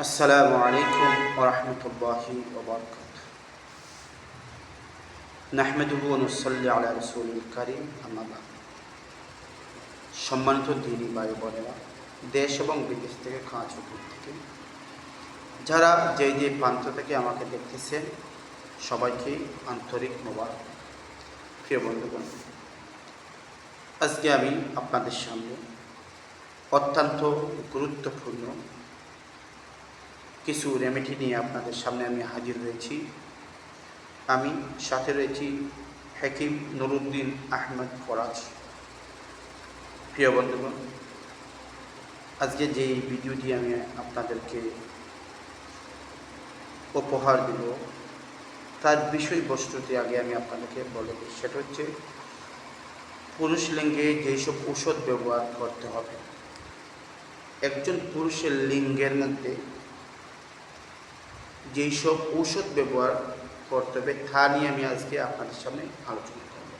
আসসালামু আলাইকুম ওরহমতুল্লাহি নাহমেদুবনসল্লি আলা সম্মানিত দিনী বায়ু বলেরা দেশ এবং বিদেশ থেকে খাঁচ থেকে যারা যেই যে প্রান্ত থেকে আমাকে দেখতেছেন, সবাইকে আন্তরিক মোবারক। প্রিয় বন্ধুগণ, আজকে আমি আপনাদের সামনে অত্যন্ত গুরুত্বপূর্ণ কিছু রেমেডি নিয়ে আপনাদের সামনে আমি হাজির হয়েছি আমি সাথে রয়েছি হাকিম নুরুদ্দিন আহমেদ ফরাজ। প্রিয় বন্ধুগণ, আজকে যে ভিডিওটি আমি আপনাদেরকে উপহার দিব, তার বিষয়বস্তুতে আগে আমি আপনাদেরকে বলে দিই। সেটা হচ্ছে, পুরুষ লিঙ্গে যেসব ঔষধ ব্যবহার করতে হবে, একজন পুরুষের লিঙ্গের মধ্যে যেই সব ঔষধ ব্যবহার করতে হবে, তা নিয়ে আমি আজকে আপনাদের সামনে আলোচনা করব।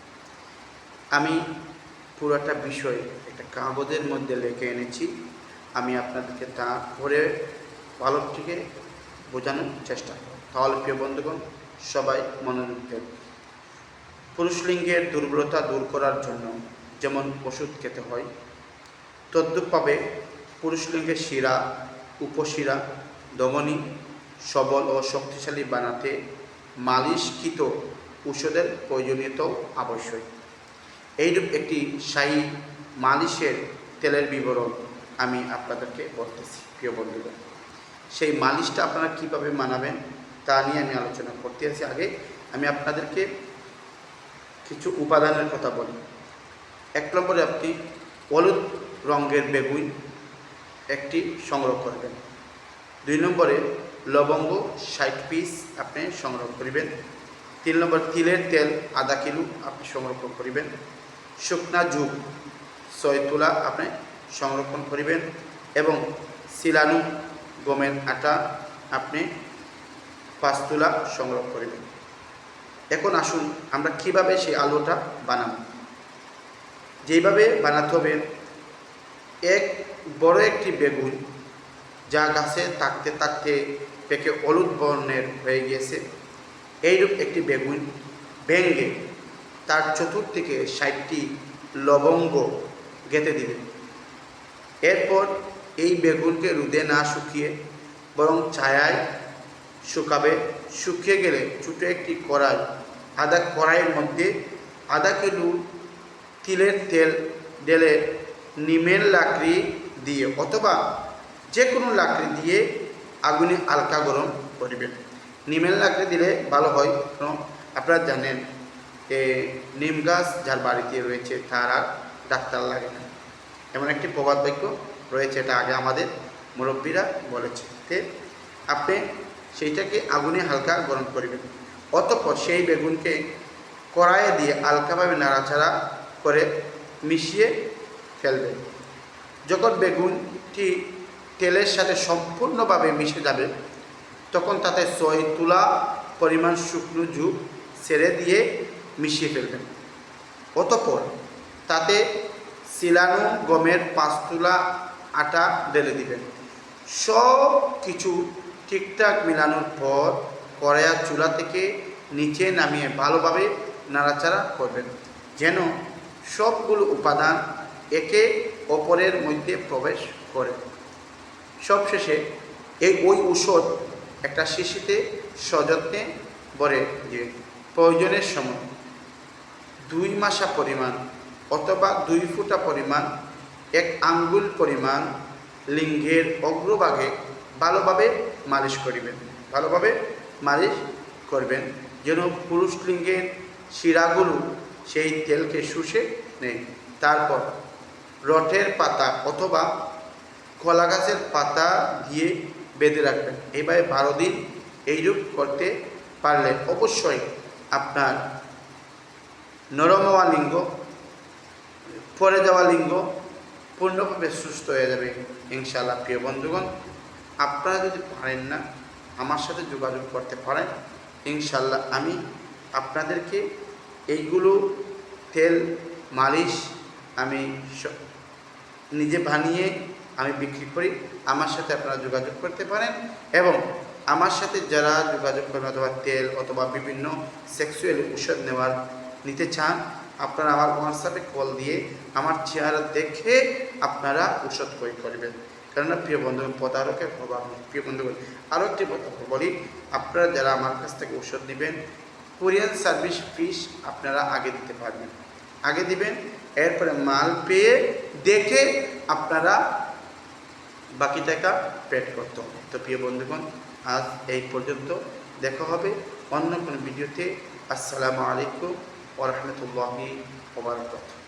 আমি পুরোটা বিষয় একটা কাগজের মধ্যে লিখে এনেছি। আমি আপনাদেরকে তা পড়ে ভালো থেকে বোঝানোর চেষ্টা করব। তাহলে প্রিয় বন্ধুগণ, সবাই মনোযোগ দেব পুরুষ লিঙ্গের দুর্বলতা দূর করার জন্য যেমন ওষুধ খেতে হয় তদ্রূপভাবে পুরুষ লিঙ্গের শিরা, উপশিরা, দমনী সবল ও শক্তিশালী বানাতে মালিশকৃত ঔষধের প্রয়োজনীয়তাও আবশ্যক এইরূপ একটি শাহী মালিশের তেলের বিবরণ আমি আপনাদেরকে বলতেছি, প্রিয় বন্ধুরা সেই মালিশটা আপনারা কীভাবে মানাবেন তা নিয়ে আমি আলোচনা করতে আছি আগে। আমি আপনাদেরকে কিছু উপাদানের কথা বলি। এক নম্বরে আপনি হলুদ রঙের বেগুন একটি সংগ্রহ করবেন। দুই নম্বরে লবঙ্গ ষাট পিস আপনি সংগ্রহ করিবেন। তিন নম্বর তিলের তেল আধা কিলো আপনি সংরক্ষণ করিবেন। শুকনা যুগ ছয় তোলা আপনি সংরক্ষণ করিবেন এবং শিলানু, গমের আটা আপনি পাঁচ তোলা সংগ্রহ করিবেন। এখন আসুন আমরা কীভাবে সেই আলুটা বানাবো? যেইভাবে বানাতে হবে, এক বড় একটি বেগুন যা গাছে থাকতে থাকতে পেকে হলুদ বর্ণের হয়ে গিয়েছে। এইরূপ একটি বেগুন ভেঙ্গে তার চতুর্দিকে ষাটটি লবঙ্গ গেঁথে দিবেন এরপর এই বেগুনকে রুদে না শুকিয়ে বরং ছায়ায় শুকাবে, শুকিয়ে গেলে ছোটো একটি কড়াই, আধা কড়াইয়ের মধ্যে আধা কিলো তিলের তেল ঢেলে নিমের লাকড়ি দিয়ে অথবা যে কোনো লাকড়ি দিয়ে আগুনে হালকা গরম করবেন। নিমের লাকড়ি দিলে ভালো হয়, কারণ আপনারা জানেন যে নিম গাছ যার বাড়িতে রয়েছে, তার আর ডাক্তার লাগে না। এমন একটি প্রবাদ বাক্য রয়েছে, এটা আগে আমাদের মুরব্বীরা বলেছে তে আপনি সেইটাকে আগুনে হালকা গরম করবেন। অতঃপর সেই বেগুনকে কড়াইয়ে দিয়ে হালকাভাবে নাড়াচাড়া করে মিশিয়ে ফেলবেন। যখন বেগুনটি তেলের সাথে সম্পূর্ণভাবে মিশে যাবে, তখন তাতে ছয় তুলা, পরিমাণ শুকনো যুগ ছেড়ে দিয়ে মিশিয়ে ফেলবেন। অতপর তাতে সিলানো গমের পাঁচ তুলা, আটা ঢেলে দিবেন। সব কিছু ঠিকঠাক মেলানোর পর কড়াইয়া চুলা থেকে নিচে নামিয়ে ভালোভাবে নাড়াচাড়া করবেন, যেন সবগুলো উপাদান একে অপরের মধ্যে প্রবেশ করে। সবশেষে এই ওই ঔষধ একটা শিশিতে সযত্নে ভরে যে প্রয়োজনের সময় দুই মাসা পরিমাণ অথবা দুই ফুটা পরিমাণ, এক আঙ্গুল পরিমাণ লিঙ্গের অগ্রভাগে ভালোভাবে মালিশ করিবেন, ভালোভাবে মালিশ করবেন, যেন পুরুষ লিঙ্গের শিরাগুলো সেই তেলকে শুষে নেয়। তারপর রটের পাতা অথবা কলা গাছের পাতা দিয়ে বেঁধে রাখবেন। এইভাবে বারো দিন এইরূপ করতে পারলে অবশ্যই আপনার নরম হওয়া লিঙ্গ পরে যাওয়া লিঙ্গ পূর্ণভাবে সুস্থ হয়ে যাবে, ইনশাআল্লাহ। প্রিয় বন্ধুগণ, আপনারা যদি পারেন না, আমার সাথে যোগাযোগ করতে পারেন। ইনশাল্লাহ আমি আপনাদেরকে এইগুলো তেল, মালিশ আমি নিজে বানিয়ে আমি বিক্রি করি, আমার সাথে আপনারা যোগাযোগ করতে পারেন এবং আমার সাথে যারা যোগাযোগ করেন অথবা তেল অথবা বিভিন্ন সেক্সুয়াল ঔষধ নেওয়ার নিতে চান, আপনারা আমার হোয়াটসঅ্যাপে কল দিয়ে আমার চেহারা দেখে আপনারা ঔষধ ক্রয় করবেন। কেননা প্রিয় বন্ধু, প্রতারকের প্রভাব প্রিয় বন্ধুগণ আরও একটি কথা বলি, আপনারা যারা আমার কাছ থেকে ঔষধ নেবেন, কোরিয়ান সার্ভিস ফিস আপনারা আগে দিতে পারবেন। আগে দিবেন, এরপরে মাল পেয়ে দেখে আপনারা বাকি টাকা পেড করত তো প্রিয় বন্ধুগণ, আজ এই পর্যন্ত দেখা হবে অন্য কোনো ভিডিওতে। আসসালামু আলাইকুম ওরহমতুল্লাহি ওবরাকাতুহু